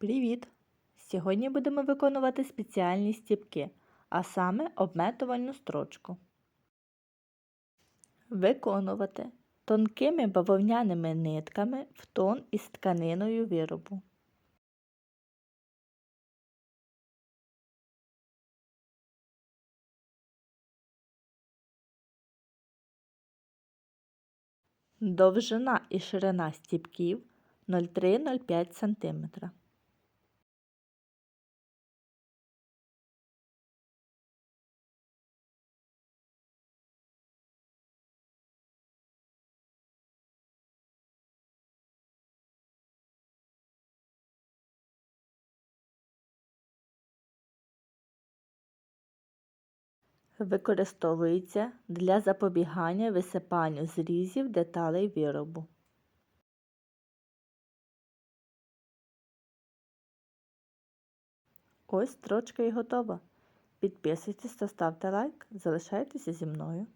Привіт! Сьогодні будемо виконувати спеціальні стіпки, а саме обметувальну строчку. Виконувати тонкими бавовняними нитками в тон із тканиною виробу. Довжина і ширина стіпків 0,3-0,5 см. Використовується для запобігання висипанню зрізів деталей виробу. Ось строчка і готова. Підписуйтесь та ставте лайк. Залишайтеся зі мною.